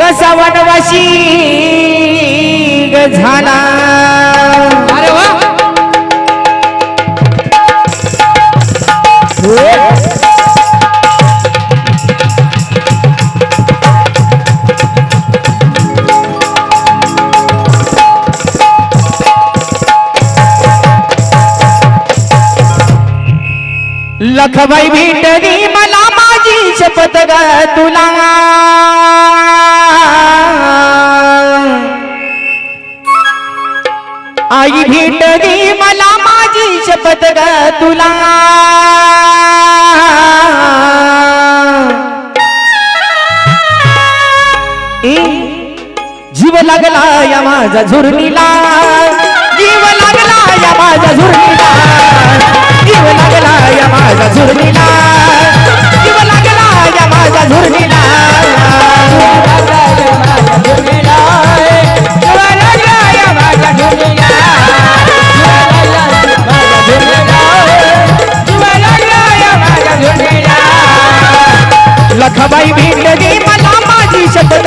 कसा वनवाशी झाला? अरे वा. लखबाई भेटली तुला. ए, जीव लागला या माझा झुरणीला. जीव लागला या माझा झुरणीला. जीव लागला या माझा झुरणीला. लखबाई भेटली मला माझी शपथ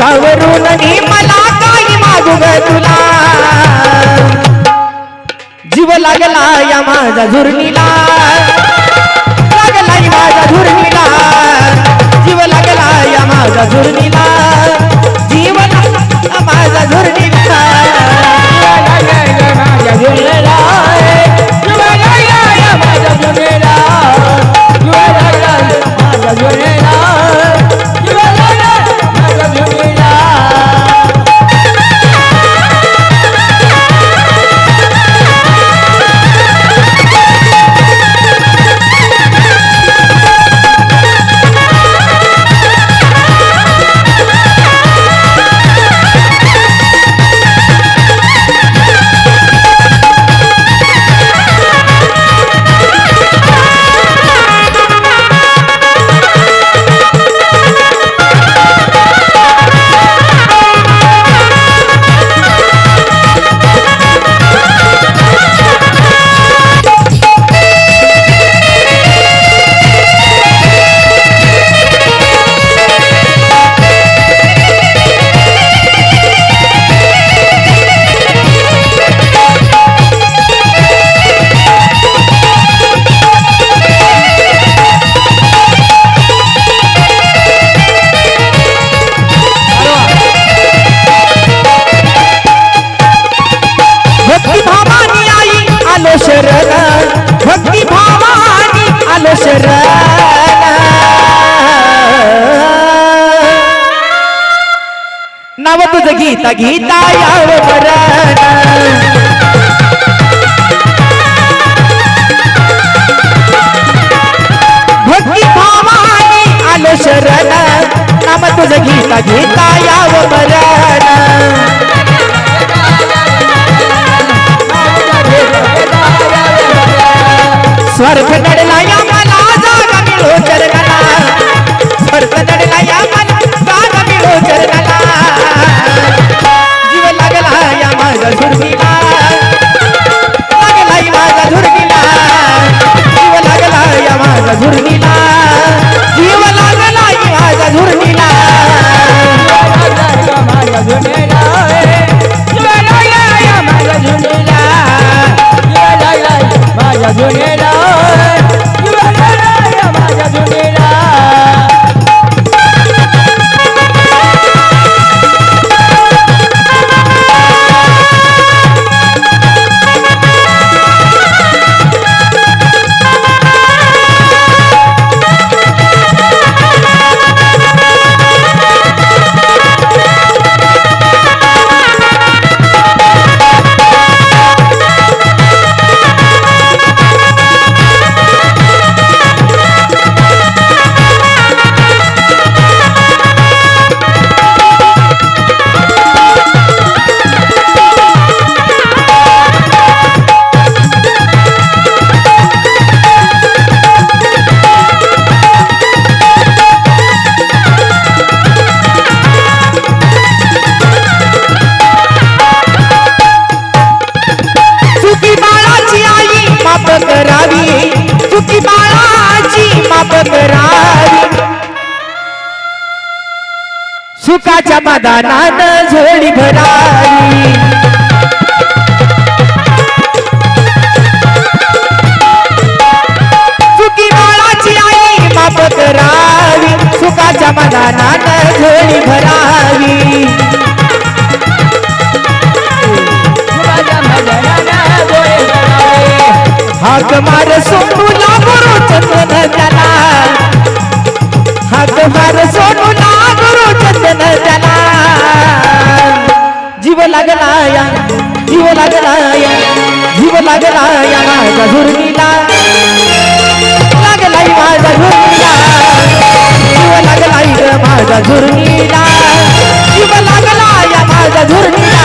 सावरून नी मला काही मागू ग तुला. जीव लागला या माझा झुरणीला. लागला माझा झुरणी नाव तुझं गीता गीता यावे मरण भक्ती भावाने आलो शरण. नाम तुझं गीता गीता याव मरण स्वर्ग नडला सुखाच्या मदानान झोळी भराई चुकी बाळाची आई माप करावी. सुखाच्या मदानान झोळी भरावी. जीव लागला या जीव लागला या जीव लागला या माझा झुरणीला. लागलाय माझा झुरणीला. जीव लागलाय माझा झुरणीला. जीव लागला या माझा झुरणीला.